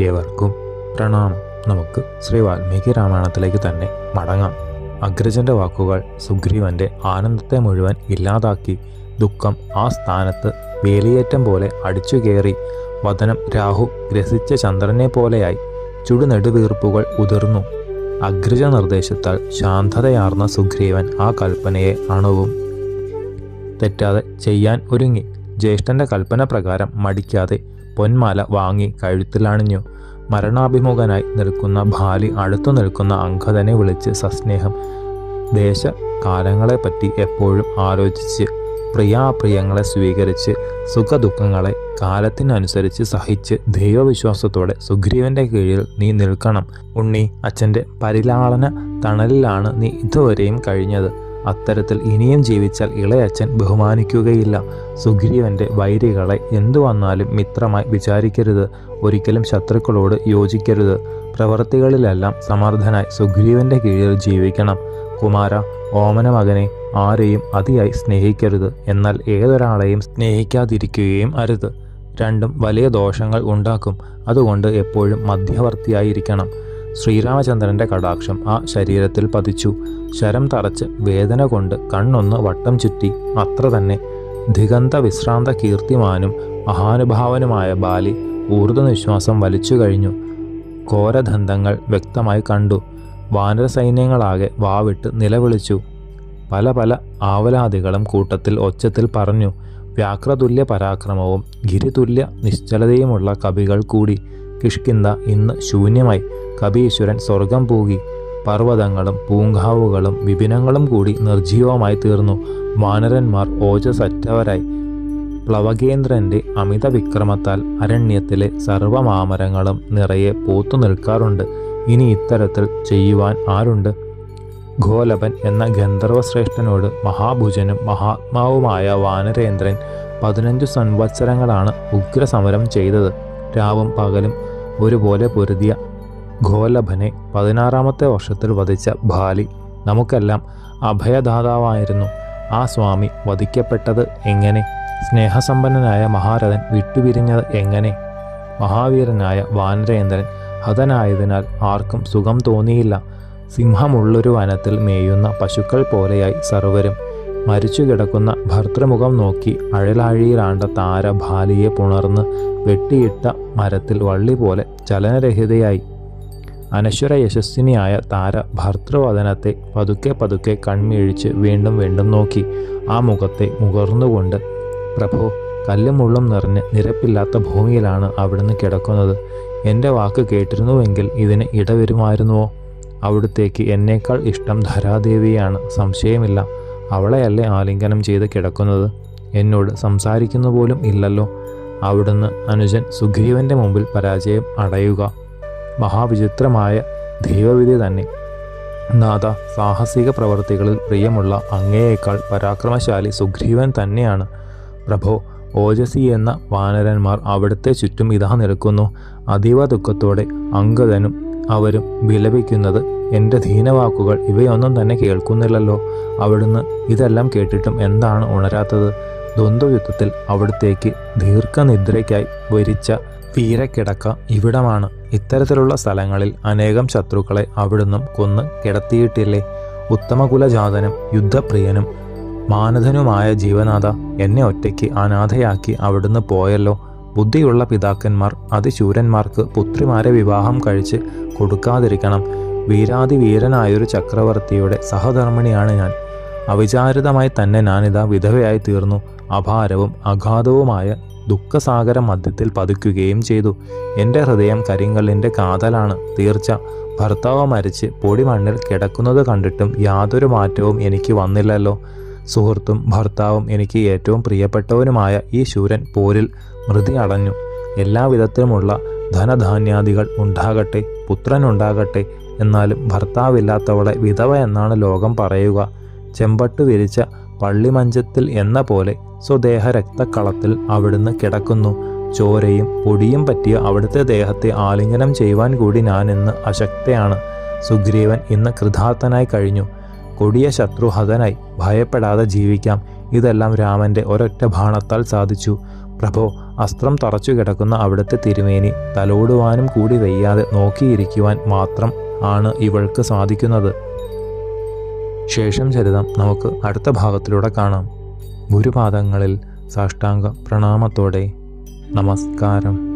ഏവർക്കും പ്രണാമം. നമുക്ക് ശ്രീ വാൽമീകി രാമായണത്തിലേക്ക് തന്നെ മടങ്ങാം. അഗ്രജന്റെ വാക്കുകൾ സുഗ്രീവന്റെ ആനന്ദത്തെ മുഴുവൻ ഇല്ലാതാക്കി. ദുഃഖം ആ സ്ഥാനത്ത് വേലിയേറ്റം പോലെ അടിച്ചു കയറി. വതനം രാഹു ഗ്രസിച്ച ചന്ദ്രനെ പോലെയായി ചുടുനെടുവീർപ്പുകൾ ഉതിർന്നു. അഗ്രജ നിർദ്ദേശത്താൽ ശാന്തതയാർന്ന സുഗ്രീവൻ ആ കൽപ്പനയെ അണുവും. തെറ്റാതെ ചെയ്യാൻ ഒരുങ്ങി. ജ്യേഷ്ഠന്റെ കൽപ്പന പ്രകാരം മടിക്കാതെ പൊന്മാല വാങ്ങി കഴുത്തിലണിഞ്ഞു. മരണാഭിമുഖനായി നിൽക്കുന്ന ഭാലി അടുത്തു നിൽക്കുന്ന അങ്കദനെ വിളിച്ച് സസ്നേഹം. ദേശകാലങ്ങളെപ്പറ്റി എപ്പോഴും ആലോചിച്ച് പ്രിയാപ്രിയങ്ങളെ സ്വീകരിച്ച് സുഖദുഃഖങ്ങളെ കാലത്തിനനുസരിച്ച് സഹിച്ച് ദൈവവിശ്വാസത്തോടെ സുഗ്രീവന്റെ കീഴിൽ നീ നിൽക്കണം. ഉണ്ണി അച്ഛന്റെ പരിലാളന തണലിലാണ് നീ ഇതുവരെയും കഴിഞ്ഞത്. അത്തരത്തിൽ ഇനിയും ജീവിച്ചാൽ ഇളയച്ഛൻ ബഹുമാനിക്കുകയില്ല. സുഗ്രീവന്റെ വൈരികളെ എന്തു വന്നാലും മിത്രമായി വിചാരിക്കരുത്. ഒരിക്കലും ശത്രുക്കളോട് യോജിക്കരുത്. പ്രവൃത്തികളിലെല്ലാം സമർത്ഥനായി സുഗ്രീവന്റെ കീഴിൽ ജീവിക്കണം. കുമാര ഓമന മകനെ ആരെയും അതിയായി സ്നേഹിക്കരുത്. എന്നാൽ ഏതൊരാളെയും സ്നേഹിക്കാതിരിക്കുകയും അരുത്. രണ്ടും വലിയ ദോഷങ്ങൾ ഉണ്ടാക്കും. അതുകൊണ്ട് എപ്പോഴും മധ്യവർത്തിയായിരിക്കണം. ശ്രീരാമചന്ദ്രന്റെ കടാക്ഷം ആ ശരീരത്തിൽ പതിച്ചു. ശരം തറച്ച് വേദന കൊണ്ട് കണ്ണൊന്ന് വട്ടം ചുറ്റി അത്ര തന്നെ ദിഗന്ത വിശ്രാന്ത കീർത്തിമാനും മഹാനുഭാവനുമായ ബാലി ഊർധ്വനിശ്വാസം വലിച്ചു കഴിഞ്ഞു. ഘോരദന്തങ്ങൾ വ്യക്തമായി കണ്ടു. വാനര സൈന്യങ്ങളാകെ വാവിട്ട് നിലവിളിച്ചു. പല പല ആവലാദികളും കൂട്ടത്തിൽ ഒച്ചത്തിൽ പറഞ്ഞു. വ്യാക്രതുല്യ പരാക്രമവും ഗിരിതുല്യ നിശ്ചലതയുമുള്ള കവികൾ കൂടി കിഷ്കിന്ത ഇന്ന് ശൂന്യമായി. കപീശ്വരൻ സ്വർഗം പൂകി. പർവതങ്ങളും പൂങ്കാവുകളും വിപിനങ്ങളും കൂടി നിർജീവമായി തീർന്നു. വാനരന്മാർ ഓജസറ്റവരായി. പ്ലവകേന്ദ്രന്റെ അമിത വിക്രമത്താൽ അരണ്യത്തിലെ സർവമാമരങ്ങളും നിറയെ പൂത്തു നിൽക്കാറുണ്ട്. ഇനി ഇത്തരത്തിൽ ചെയ്യുവാൻ ആരുണ്ട്? ഗോലഭൻ എന്ന ഗന്ധർവശ്രേഷ്ഠനോട് മഹാഭുജനും മഹാത്മാവുമായ വാനരേന്ദ്രൻ പതിനഞ്ചു സംവത്സരങ്ങളാണ് ഉഗ്രസമരം ചെയ്തത്. രാവും പകലും ഒരുപോലെ പൊരുതിയ ഗോലഭനെ പതിനാറാമത്തെ വർഷത്തിൽ വധിച്ച ബാലി നമുക്കെല്ലാം അഭയദാതാവായിരുന്നു. ആ സ്വാമി വധിക്കപ്പെട്ടത് എങ്ങനെ? സ്നേഹസമ്പന്നനായ മഹാരഥൻ വിട്ടുപിരിഞ്ഞത് എങ്ങനെ? മഹാവീരനായ വാനരേന്ദ്രൻ ഹതനായതിനാൽ ആർക്കും സുഖം തോന്നിയില്ല. സിംഹമുള്ളൊരു വനത്തിൽ മേയുന്ന പശുക്കൾ പോലെയായി സർവരും മരിച്ചു കിടക്കുന്ന ഭർത്തൃമുഖം നോക്കി അഴലാഴിയിലാണ്ട താര ഭാലിയെ പുണർന്ന് വെട്ടിയിട്ട മരത്തിൽ വള്ളി പോലെ ചലനരഹിതയായി. അനശ്വര യശസ്വിനിയായ താര ഭർത്തൃവദനത്തെ പതുക്കെ പതുക്കെ കൺമിഴിച്ച് വീണ്ടും വീണ്ടും നോക്കി. ആ മുഖത്തെ മുകർന്നുകൊണ്ട് പ്രഭോ കല്ലും മുള്ളും നിറഞ്ഞ് നിരപ്പില്ലാത്ത ഭൂമിയിലാണ് അവിടുന്ന് കിടക്കുന്നത്. എന്റെ വാക്ക് കേട്ടിരുന്നുവെങ്കിൽ ഇതിന് ഇടവരുമായിരുന്നുവോ? അവിടുത്തേക്ക് എന്നേക്കാൾ ഇഷ്ടം ധരാദേവിയാണ് സംശയമില്ല. അവളെയല്ലേ ആലിംഗനം ചെയ്ത് കിടക്കുന്നത്? എന്നോട് സംസാരിക്കുന്ന പോലും ഇല്ലല്ലോ. അവിടുന്ന് അനുജൻ സുഗ്രീവന്റെ മുമ്പിൽ പരാജയം അടയുക. മഹാവിചിത്രമായ ദൈവവിധി തന്നെ. നാഥ സാഹസിക പ്രവർത്തികളിൽ പ്രിയമുള്ള അങ്ങയേക്കാൾ പരാക്രമശാലി സുഗ്രീവൻ തന്നെയാണ്. പ്രഭോ ഓജസി എന്ന വാനരന്മാർ അവിടുത്തെ ചുറ്റും ഇതാ നിൽക്കുന്നു. അതീവ ദുഃഖത്തോടെ അങ്കദനും അവരും വിലപിക്കുന്നത് എന്റെ ധീനവാക്കുകൾ ഇവയൊന്നും തന്നെ കേൾക്കുന്നില്ലല്ലോ. അവിടുന്ന് ഇതെല്ലാം കേട്ടിട്ടും എന്താണ് ഉണരാത്തത്? ദ്വന്ദ്വയുദ്ധത്തിൽ അവിടത്തേക്ക് ദീർഘനിദ്രയ്ക്കായി വരിച്ച വീരക്കിടക്ക ഇവിടമാണ്. ഇത്തരത്തിലുള്ള സ്ഥലങ്ങളിൽ അനേകം ശത്രുക്കളെ അവിടുന്നും കൊന്ന് കിടത്തിയിട്ടില്ലേ? ഉത്തമകുലജാതനും യുദ്ധപ്രിയനും മാനധനുമായ ജീവനാഥ എന്നെ ഒറ്റയ്ക്ക് അനാഥയാക്കി അവിടുന്ന് പോയല്ലോ. ബുദ്ധിയുള്ള പിതാക്കന്മാർ അതിശൂരന്മാർക്ക് പുത്രിമാരെ വിവാഹം കഴിച്ച് കൊടുക്കാതിരിക്കണം. വീരാതിവീരനായൊരു ചക്രവർത്തിയുടെ സഹധർമ്മിണിയാണ് ഞാൻ. അവിചാരിതമായി തന്നെ ഞാനിതാ വിധവയായി തീർന്നു അപാരവും അഗാധവുമായ ദുഃഖസാഗര മധ്യത്തിൽ പതിക്കുകയും ചെയ്തു. എന്റെ ഹൃദയം കരിങ്കല്ലിന്റെ കാതലാണ്. തീർച്ച. ഭർത്താവ് മരിച്ച് പൊടിമണ്ണിൽ കിടക്കുന്നത് കണ്ടിട്ടും യാതൊരു മാറ്റവും എനിക്ക് വന്നില്ലല്ലോ. സുഹൃത്തും ഭർത്താവും എനിക്ക് ഏറ്റവും പ്രിയപ്പെട്ടവനുമായ ഈ ശൂരൻ പോരിൽ മൃതി അടഞ്ഞു. എല്ലാവിധത്തിലുമുള്ള ധനധാന്യാദികൾ ഉണ്ടാകട്ടെ പുത്രനുണ്ടാകട്ടെ എന്നാലും ഭർത്താവില്ലാത്തവളെ വിധവ എന്നാണ് ലോകം പറയുക. ചെമ്പട്ട് വിരിച്ച പള്ളിമഞ്ചത്തിൽ എന്ന പോലെ സ്വദേഹ രക്തക്കളത്തിൽ അവിടുന്ന് കിടക്കുന്നു. ചോരയും പൊടിയും പറ്റിയ അവിടുത്തെ ദേഹത്തെ ആലിംഗനം ചെയ്യുവാൻ കൂടി ഞാൻ ഇന്ന് അശക്തയാണ്. സുഗ്രീവൻ ഇന്ന് കൃതാർത്ഥനായി കഴിഞ്ഞു. കൊടിയ ശത്രുഹതനായി ഭയപ്പെടാതെ ജീവിക്കാം. ഇതെല്ലാം രാമന്റെ ഒരൊറ്റ ബാണത്താൽ സാധിച്ചു. പ്രഭോ അസ്ത്രം തറച്ചു കിടക്കുന്ന അവിടുത്തെ തിരുമേനി തലോടുവാനും കൂടി വയ്യാതെ നോക്കിയിരിക്കുവാൻ മാത്രം ആണ് ഇവൾക്ക് സാധിക്കുന്നത്. ശേഷം ചരിതം നമുക്ക് അടുത്ത ഭാഗത്തിലൂടെ കാണാം. ഗുരുപാദങ്ങളിൽ സാഷ്ടാംഗ പ്രണാമത്തോടെ നമസ്കാരം.